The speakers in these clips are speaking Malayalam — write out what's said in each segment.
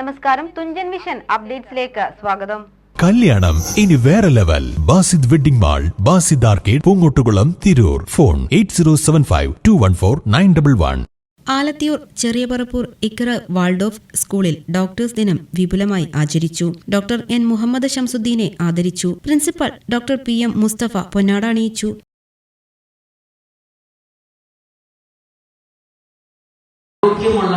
നമസ്കാരം. തുഞ്ചൻ വിഷൻ അപ്ഡേറ്റ്സിലേക്ക് സ്വാഗതം. കല്യാണം. ഇനി വേറെ level. Basid wedding mall Basid arcade Poongottukulam Tirur. Phone eight zero seven five two one four nine double one. Alathiyur Cheriyaparappur Iqra Waldorf സ്കൂളിൽ ഡോക്ടേഴ്സ് ദിനം വിപുലമായി ആചരിച്ചു. ഡോക്ടർ എൻ മുഹമ്മദ് ഷംസുദ്ദീനെ ആദരിച്ചു. Principal doctor P M Mustafa പൊന്നാട അണിയിച്ചു. ആരോഗ്യമുള്ള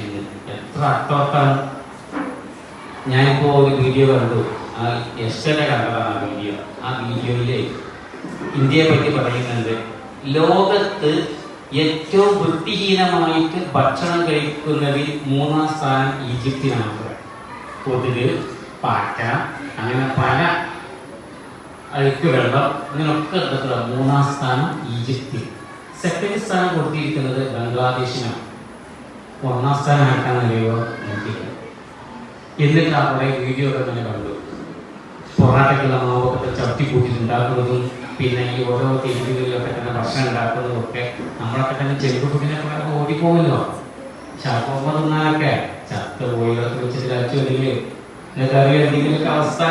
എന്ന് എത്ര അട്ടോട്ടാണ് ഞാനിപ്പോ ഒരു വീഡിയോ കണ്ടു. ആ യെസ്റ്റർഡേ കണ്ടതാണ് ആ വീഡിയോ ആ വീഡിയോയിൽ ഇന്ത്യയെ പറ്റി പറയുന്നുണ്ട്. ലോകത്ത് ഏറ്റവും വൃത്തിഹീനമായിട്ട് ഭക്ഷണം കഴിക്കുന്നതിൽ മൂന്നാം സ്ഥാനം ഈജിപ്തിനാണ്. കൊതുക് പാറ്റ അങ്ങനെ പല അഴുക്ക് വെള്ളം അങ്ങനെയൊക്കെ എടുത്തിട്ടുള്ള മൂന്നാം സ്ഥാനം ഈജിപ്തി സെക്കൻഡ് സ്ഥാനം കൊടുത്തിരിക്കുന്നത് ബംഗ്ലാദേശിനാണ്. ഒന്നാം സ്ഥാനം ആയിട്ടാണ് അറിയുക നോക്കിയത് എന്നിട്ട് അവിടെ വീഡിയോ ഒക്കെ തന്നെ കണ്ടു. പൊറാട്ടയ്ക്കുള്ള മാവൊക്കെ ചവിട്ടി കൂട്ടിയിട്ടുണ്ടാക്കുന്നതും പിന്നെ ഈ ഓരോ തെരുവുകളിലൊക്കെ തന്നെ ഭക്ഷണം ഉണ്ടാക്കുന്നതും ഒക്കെ നമ്മളൊക്കെ തന്നെ ചെരുപ്പ് കുട്ടിനൊക്കെ ഓടിപ്പോകുമല്ലോ. ചാപ്പം തിന്നാനൊക്കെ. ചത്ത കോഴികളൊക്കെ വെച്ചിട്ട് കഴിച്ചു എന്തെങ്കിലും നിങ്ങൾക്ക് അറിയാം എന്തെങ്കിലുമൊക്കെ അവസ്ഥ?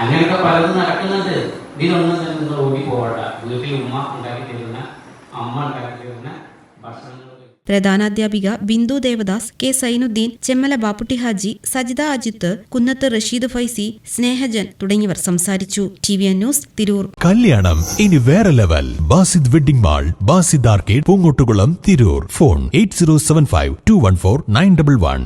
അങ്ങനെയൊക്കെ പലതും നടക്കുന്നുണ്ട്. ഇതിനൊന്നും തന്നെ നിങ്ങൾ ഓടി പോകണ്ട വീട്ടിൽ ഉമ്മ ഉണ്ടാക്കി തരുന്ന അമ്മ ഉണ്ടാക്കി തരുന്ന ഭക്ഷണങ്ങൾ പ്രധാനാധ്യാപിക ബിന്ദു ദേവദാസ് കെ സൈനുദ്ദീൻ ചെമ്മല ബാപ്പുട്ടി ഹാജി സജിത അജിത്ത് കുന്നത്ത് റഷീദ് ഫൈസി സ്നേഹജൻ തുടങ്ങിയവർ സംസാരിച്ചു. T V N news Tirur. കല്യാണം ഇനി വേറെ level. Basid wedding mall Basid arcade Poongottukulam Tirur. Phone eight zero seven five two one four nine double one.